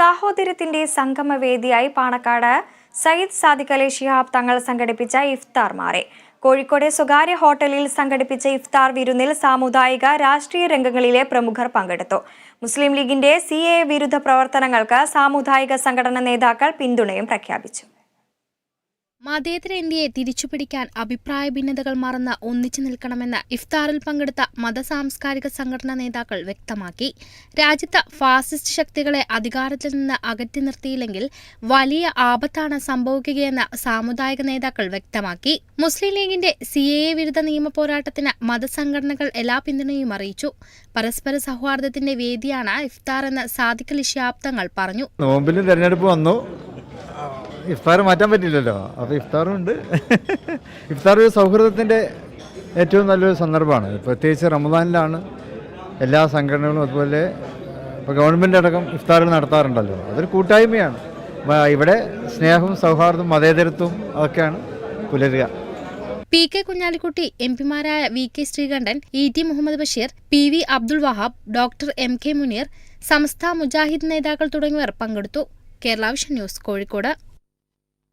സാഹോദര്യത്തിന്റെ സംഗമവേദിയായി പാണക്കാട് സയ്യിദ് സാദിഖ് അലി ഷിഹാബ് തങ്ങൾ സംഘടിപ്പിച്ച ഇഫ്താർ മാറി. കോഴിക്കോട് സ്വകാര്യ ഹോട്ടലിൽ സംഘടിപ്പിച്ച ഇഫ്താർ വിരുന്നിൽ സാമുദായിക രാഷ്ട്രീയ രംഗങ്ങളിലെ പ്രമുഖർ പങ്കെടുത്തു. മുസ്ലിം ലീഗിന്റെ സി വിരുദ്ധ പ്രവർത്തനങ്ങൾക്ക് സാമുദായിക സംഘടനാ നേതാക്കൾ പിന്തുണയും പ്രഖ്യാപിച്ചു. മതേതര ഇന്ത്യയെ തിരിച്ചുപിടിക്കാൻ അഭിപ്രായ ഭിന്നതകൾ മറന്ന് ഒന്നിച്ചു നിൽക്കണമെന്ന് ഇഫ്താറിൽ പങ്കെടുത്ത മതസാംസ്കാരിക സംഘടനാ നേതാക്കൾ വ്യക്തമാക്കി. രാജ്യത്ത് ഫാസിസ്റ്റ് ശക്തികളെ അധികാരത്തിൽ നിന്ന് അകറ്റി നിർത്തിയില്ലെങ്കിൽ വലിയ ആപത്താണ് സംഭവിക്കുകയെന്ന് സാമുദായിക നേതാക്കൾ വ്യക്തമാക്കി. മുസ്ലിം ലീഗിന്റെ സി എ വിരുദ്ധ നിയമ പോരാട്ടത്തിന് മതസംഘടനകൾ എല്ലാ പിന്തുണയും അറിയിച്ചു. പരസ്പര സൗഹാർദ്ദത്തിന്റെ വേദിയാണ് ഇഫ്താർ എന്ന് സാദിഖലി ശിഹാബ് പറഞ്ഞു. നോമ്പിലും തിരഞ്ഞെടുപ്പ് വന്നു. ഇഫ്താർ മാറ്റാൻ പറ്റില്ലല്ലോ. അപ്പോൾ ഇഫ്താറും ഉണ്ട്. ഇഫ്താർ ഒരു സൗഹൃദത്തിന്റെ ഏറ്റവും നല്ലൊരു സന്ദർഭമാണ്. പ്രത്യേകിച്ച് റമദാനിലാണ് എല്ലാ സംഘടനകളും അതുപോലെ ഇപ്പോൾ ഗവൺമെന്റ് അടക്കം ഇഫ്താറുകൾ നടത്താറുണ്ടല്ലോ. അതൊരു കൂട്ടായ്മയാണ്. ഇവിടെ സ്നേഹവും സൗഹാർദ്ദവും മതേതരത്വവും അതൊക്കെയാണ് പുലരുക. P K Kunhalikutty M പിമാരായ V K Sreekandan E T Mohammed Basheer P V Abdul Wahab doctor M K Muneer സംസ്ഥാന മുജാഹിദ് നേതാക്കൾ തുടങ്ങിയവർ പങ്കെടുത്തു. കേരളാവിഷൻ ന്യൂസ് കോഴിക്കോട്.